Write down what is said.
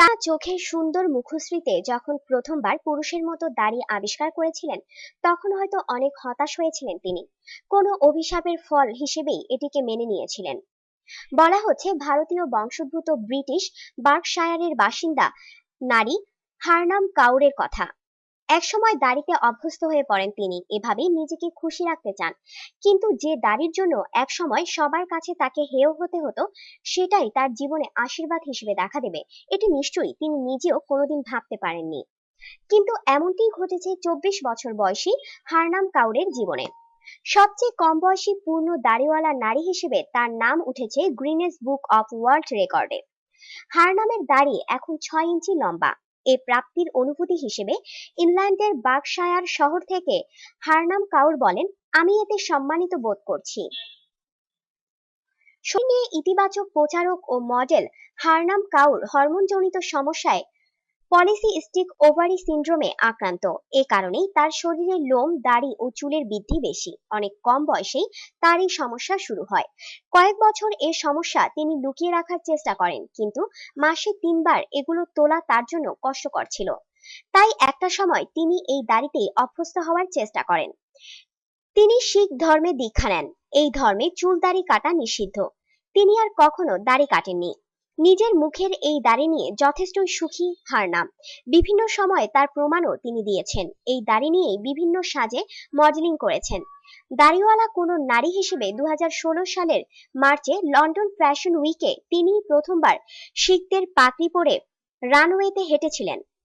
টা চোখের সুন্দর মুখশ্রীতে যখন প্রথমবার পুরুষের মতো দাড়ি আবিষ্কার করেছিলেন, তখন হয়তো অনেক হতাশ হয়েছিলেন তিনি। কোনো অভিশাপের ফল হিসেবেই এটিকে মেনে নিয়েছিলেন। বলা হচ্ছে, ভারতীয় বংশোদ্ভূত ব্রিটিশ বার্কশায়ারের বাসিন্দা নারী হারনাম কাউরের কথা। একসময় দাড়িতে অভ্যস্ত হয়ে পড়েন তিনি, এভাবেই নিজেকে খুশি রাখতে চান। কিন্তু যে দাড়ির জন্য একসময় সবার কাছে তাকে হেয় হতে হতো, সেটাই তার জীবনে আশীর্বাদ হিসেবে দেখা দেবে। এটি নিশ্চয়ই তিনি নিজেও কোনোদিন ভাবতে পারেননি। কিন্তু এমনটি ঘটেছে চব্বিশ বছর বয়সী হারনাম কাউরের জীবনে। সবচেয়ে কম বয়সী পূর্ণ দাড়িওয়ালা নারী হিসেবে তার নাম উঠেছে গ্রিনেস বুক অফ ওয়ার্ল্ড রেকর্ডে হারনামের দাড়ি এখন ছয় ইঞ্চি লম্বা। এ প্রাপ্তির অনুভূতি হিসেবে ইংল্যান্ডের বার্কশায়ার শহর থেকে হারনাম কাউর বলেন, আমি এতে সম্মানিত বোধ করছি। নিয়ে ইতিবাচক প্রচারক ও মডেল হারনাম কাউর হরমোনজনিত সমস্যায় পলিসিস্টিক ওভারি সিন্ড্রোমে আক্রান্ত। এ কারণেই তার শরীরে লোম, দাড়ি ও চুলের বৃদ্ধি বেশি। অনেক কম বয়সেই তার এই সমস্যা শুরু হয়। কয়েক বছর এ সমস্যা তিনি লুকিয়ে রাখার চেষ্টা করেন, কিন্তু মাসে তিনবার এগুলো তোলা তার জন্য কষ্টকর ছিল। তাই একটা সময় তিনি এই দাড়িতেই অভ্যস্ত হওয়ার চেষ্টা করেন। তিনি শিখ ধর্মে দীক্ষা নেন। এই ধর্মে চুল দাড়ি কাটা নিষিদ্ধ। তিনি আর কখনো দাড়ি কাটেননি। নিজের মুখের এই দাড়ি নিয়ে যথেষ্টই সুখী হারনাম বিভিন্ন সময় তার প্রমাণও তিনি দিয়েছেন। এই দাড়ি নিয়েই বিভিন্ন সাজে মডেলিং করেছেন। দাড়িওয়ালা কোনো নারী হিসেবে দু হাজার ষোলো সালের মার্চে লন্ডন ফ্যাশন উইকে তিনি প্রথমবার শিখদের পাকড়ি পরে রানওয়েতে হেঁটেছিলেন।